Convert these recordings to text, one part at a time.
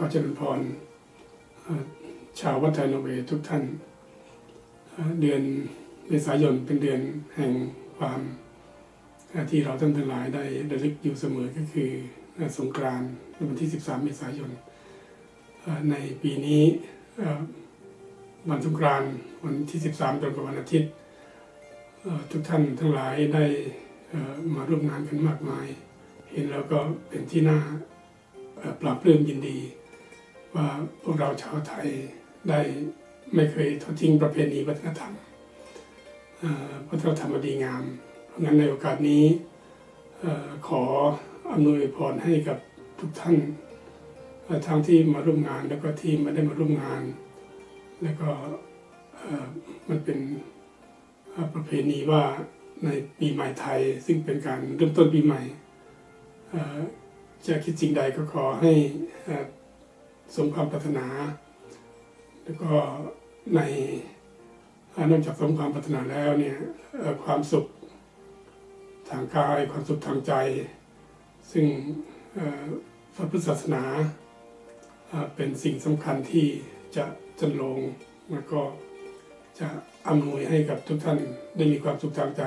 ขอเจริญพรชาววัดไทยนเวย์ทุกท่าน เดือนเมษายนเป็นเดือนแห่งความที่เราท่านทั้งหลายได้ระลึกอยู่เสมอก็คือสงกรานต์วันที่ 13 เมษายน ในปีนี้วันสงกรานต์วันที่ 13ตรงกับวันอาทิตย์ทุกท่านทั้งหลายได้มาร่วมงานกันมากมาย เห็นแล้วก็เป็นที่น่าปรับปลื้มยินดี ว่าพวกเราชาวไทยได้ไม่เคยทอดทิ้งประเพณีวัฒนธรรมวัฒนธรรมดีงาม เพราะงั้นในโอกาสนี้ขออำนวยพรให้กับทุกท่านทั้งที่มาร่วมงานแล้วก็ที่ไม่ได้มาร่วมงาน แล้วก็มันเป็นประเพณีว่าในปีใหม่ไทย ซึ่งเป็นการเริ่มต้นปีใหม่จะคิดสิ่งใดก็ขอให้ สมความปรารถนา แล้วก็ในนอกจากสมความปรารถนาแล้วเนี่ยความสุขทางกายความสุขทางใจ ซึ่งพระพุทธศาสนาเป็นสิ่งสำคัญที่จะจันลงแล้วก็จะอำนวยให้กับทุกท่านได้มีความสุขทางใจ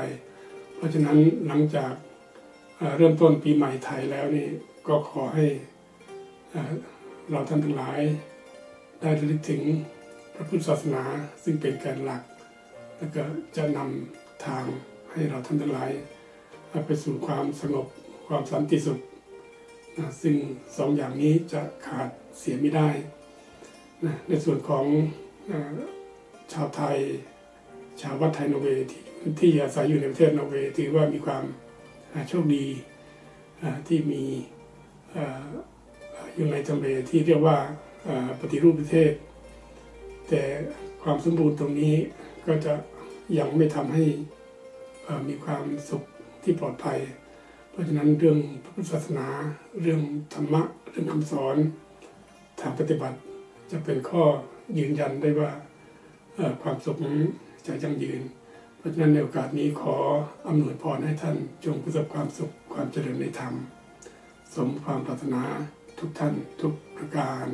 เพราะฉะนั้นหลังจากเริ่มต้นปีใหม่ไทยแล้วนี่ก็ขอให้ เราท่านทั้งหลาย ได้ระลึกถึงพระพุทธศาสนาซึ่งเป็นแกนหลัก แล้วก็จะนำทางให้เราท่านทั้งหลายไปสู่ความสงบความสันติสุขนะซึ่งสองอย่างนี้จะขาดเสียไม่ได้นะในส่วนของชาวไทย ชาววัดไทยนอร์เวย์ที่ที่อาศัยอยู่ในประเทศนอร์เวย์ถือว่ามีความโชคดีที่มี อยู่ในทำเลที่เรียกว่าปฏิรูปประเทศ แต่ความสมบูรณ์ตรงนี้ก็จะยังไม่ทำให้มีความสุขที่ปลอดภัย เพราะฉะนั้นเรื่องพระพุทธศาสนา เรื่องธรรมะ เรื่องคำสอน ทางปฏิบัติจะเป็นข้อยืนยันได้ว่าความสุขจะยั่งยืน เพราะฉะนั้นในโอกาสนี้ขออำนวยพรให้ท่านจงประสบความสุขความเจริญในธรรม สมความปรารถนา ทุกท่านทุกประการ